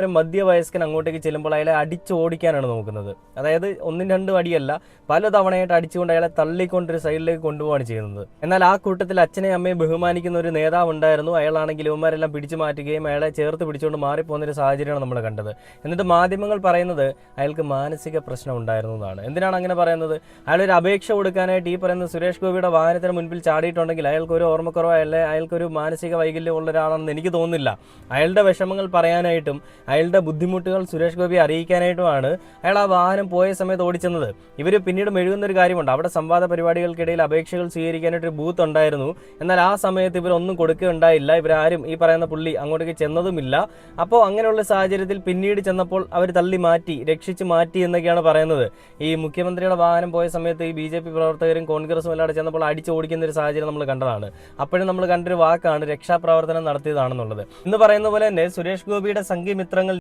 ഒരു മധ്യവയസ്കൻ അങ്ങോട്ടേക്ക് ചെല്ലുമ്പോൾ അയാളെ അടിച്ച് ഓടിക്കാനാണ് നോക്കുന്നത്. അതായത് ഒന്നും രണ്ടും അടിയല്ല പല തവണയായിട്ട് അടിച്ചുകൊണ്ട് അയാളെ തള്ളിക്കൊണ്ട് ഒരു സൈഡിലേക്ക് കൊണ്ടുപോവാണ് ചെയ്യുന്നത്. എന്നാൽ ആ കൂട്ടത്തിൽ അച്ഛനെയും അമ്മയെ ബഹുമാനിക്കുന്ന ഒരു നേതാവ് ഉണ്ടായിരുന്നു. അയാളാണെങ്കിൽ ഇവന്മാരെല്ലാം പിടിച്ചു മാറ്റുകയും അയാളെ ചേർത്ത് പിടിച്ചുകൊണ്ട് മാറിപ്പോകുന്ന ഒരു സാഹചര്യമാണ് നമ്മൾ കണ്ടത്. എന്നിട്ട് മാധ്യമങ്ങൾ പറയുന്നത് അയാൾക്ക് മാനസിക പ്രശ്നം ഉണ്ടായിരുന്നു എന്നാണ്. എന്തിനാണ് അങ്ങനെ പറയുന്നത്? അയാൾ ഒരു അപേക്ഷ കൊടുക്കാനായിട്ട് ഈ പറയുന്ന സുരേഷ് ഗോപിയുടെ വാഹനത്തിന് മുൻപിൽ ചാടിയിട്ടുണ്ടെങ്കിൽ അയാൾക്ക് ഒരു ഓർമ്മക്കുറവ് അല്ലെ അയാൾക്കൊരു മാനസിക വൈകല്യമുള്ള ഒരാളാണെന്ന് എനിക്ക് തോന്നുന്നില്ല. അയാളുടെ വിഷമങ്ങൾ പറയാനായിട്ടും അയാളുടെ ബുദ്ധിമുട്ടുകൾ സുരേഷ് ഗോപി അറിയിക്കാനായിട്ടുമാണ് അയാൾ ആ വാഹനം പോയ സമയത്ത് ഓടിച്ചെന്നത്. ഇവർ പിന്നീട് മെഴുകുന്ന ഒരു കാര്യമുണ്ട്. അവിടെ സംവാദ പരിപാടികൾക്കിടയിൽ അപേക്ഷകൾ സ്വീകരിക്കാനായിട്ട് ഒരു ബൂത്ത് ഉണ്ടായിരുന്നു. എന്നാൽ ആ സമയത്ത് ഇവരൊന്നും കൊടുക്കുകയുണ്ടായില്ല. ഇവരാരും ഈ പറയുന്ന പുള്ളി അങ്ങോട്ടേക്ക് ചെന്നതുമില്ല. അപ്പോൾ അങ്ങനെയുള്ള സാഹചര്യത്തിൽ പിന്നീട് ചെന്നപ്പോൾ അവർ തള്ളി മാറ്റി രക്ഷിച്ച് മാറ്റി എന്നൊക്കെയാണ് പറയുന്നത്. ഈ മുഖ്യമന്ത്രിയുടെ വാഹനം പോയ സമയത്ത് ഈ ബി ജെ പി പ്രവർത്തകരും കോൺഗ്രസും എല്ലാവരും ചെന്നപ്പോൾ അടിച്ചു ഓടിക്കുന്ന ഒരു സാഹചര്യം നമ്മൾ കണ്ടതാണ്. അപ്പോഴും നമ്മൾ കണ്ടൊരു വാക്കാണ് രക്ഷാപ്രവർത്തനം നടത്തിയതാണെന്നുള്ളത്. എന്ന് പറയുന്ന പോലെ തന്നെ സുരേഷ് ഗോപിയുടെ സംഘമിത്ര